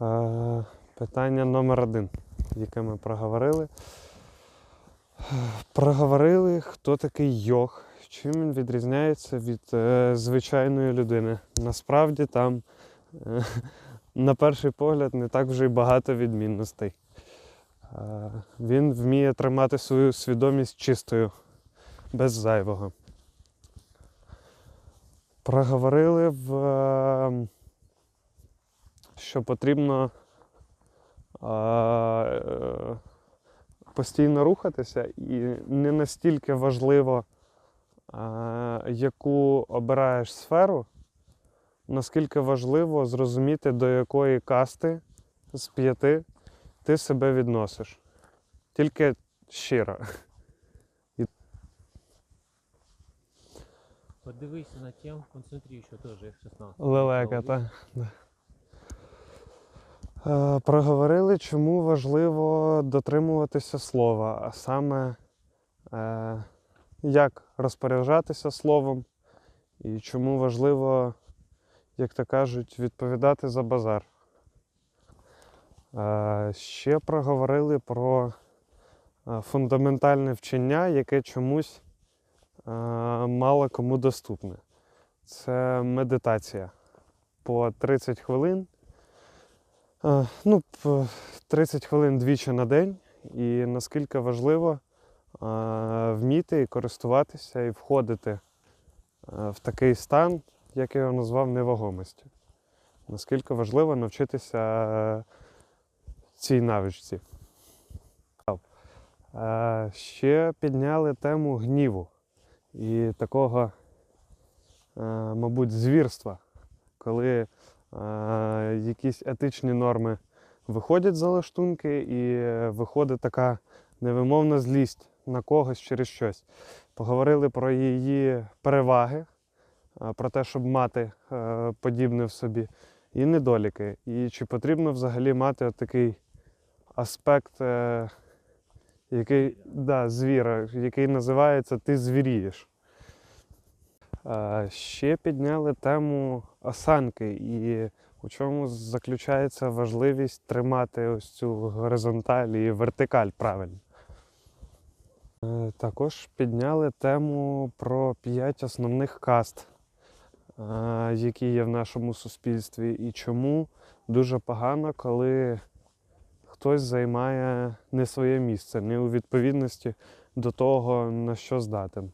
Е, Питання номер один, яке ми проговорили. Проговорили, хто такий йог, чим він відрізняється від е, звичайної людини. Насправді там, е, на перший погляд, не так вже й багато відмінностей. Е, він вміє тримати свою свідомість чистою, без зайвого. Проговорили, в, е, що потрібно е, постійно рухатися, і не настільки важливо, а, яку обираєш сферу, наскільки важливо зрозуміти, до якої касти з п'яти ти себе відносиш. Тільки щиро. Подивися на тем, концентруй ще теж F16. Лелека, так. Е, Проговорили, чому важливо дотримуватися слова, а саме е, як розпоряджатися словом, і чому важливо, як то кажуть, відповідати за базар. Е, Ще проговорили про фундаментальне вчення, яке чомусь мало кому доступне. Це медитація по 30 хвилин. Е, Ну, 30 хвилин двічі на день. І наскільки важливо е, вміти і користуватися і входити е, в такий стан, як я його назвав невагомості. Наскільки важливо навчитися цій навичці. Ще підняли тему гніву і такого, мабуть, звірства, коли якісь етичні норми виходять за лаштунки, і е, виходить така невимовна злість на когось через щось. Поговорили про її переваги, е, про те, щоб мати е, подібне в собі, і недоліки. І чи потрібно взагалі мати такий аспект, е, який, да, звіра, який називається Ти звірієш. Ще підняли тему осанки і у чому заключається важливість тримати ось цю горизонталь і вертикаль правильно. Е, Також підняли тему про п'ять основних каст, які є в нашому суспільстві, і чому дуже погано, коли хтось займає не своє місце, не у відповідності до того, на що здатен.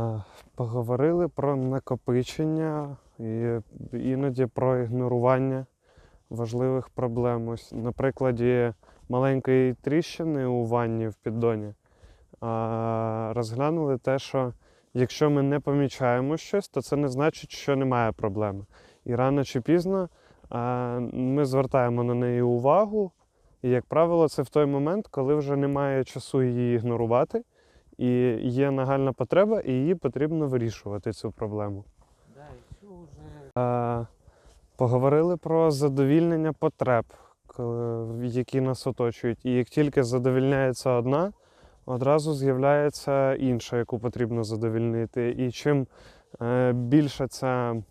Е, Поговорили про накопичення і іноді про ігнорування важливих проблем. Ось на маленької тріщини у ванні в піддоні а, розглянули те, що якщо ми не помічаємо щось, то це не значить, що немає проблеми. І рано чи пізно а, ми звертаємо на неї увагу, і, як правило, це в той момент, коли вже немає часу її ігнорувати, і є нагальна потреба, і її потрібно вирішувати цю проблему. Е, Поговорили про задовільнення потреб, які нас оточують. І як тільки задовільняється одна, одразу з'являється інша, яку потрібно задовільнити. І чим е, більша ця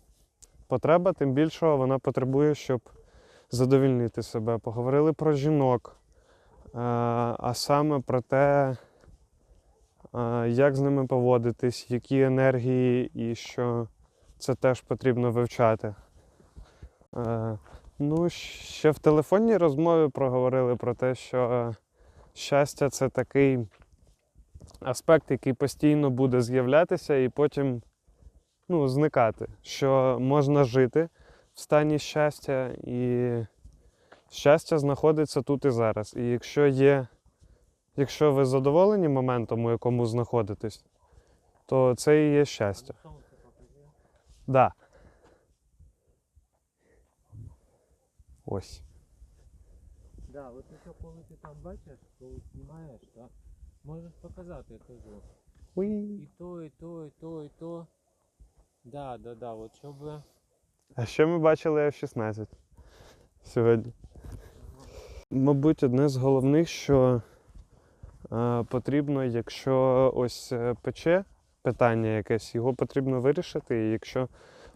потреба, тим більшого вона потребує, щоб задовільнити себе. Поговорили про жінок, е, а саме про те, як з ними поводитись, які енергії і що це теж потрібно вивчати. Е, ну, ще в телефонній розмові проговорили про те, що е, щастя це такий аспект, який постійно буде з'являтися і потім ну, зникати. Що можна жити в стані щастя, і щастя знаходиться тут і зараз. І якщо є, якщо ви задоволені моментом, у якому знаходитесь, то це і є щастя. Да. Ось. Да, от якщо коли ти там бачиш, коли знімаєш, то можеш показати, я кажу. І то, і то, і то, і то. Да, да, да, от щоб. А ще ми бачили F-16 сьогодні. Мабуть, одне з головних, що потрібно, якщо ось е, пече питання якесь, його потрібно вирішити. І якщо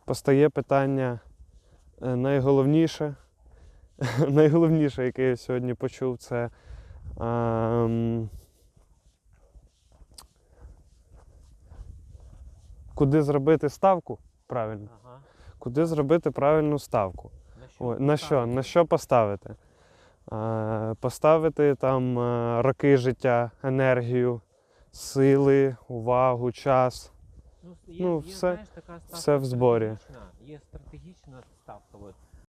постає питання е, найголовніше, найголовніше, яке я сьогодні почув, це ем, куди зробити ставку правильно. Ага. Куди зробити правильну ставку. На що? Ой, на що? На що поставити? Е, поставити там е, роки життя, енергію, сили, увагу, час. Ну, є, ну, є, все- знаєш, така ставка все в зборі. Є стратегічна ставка. От.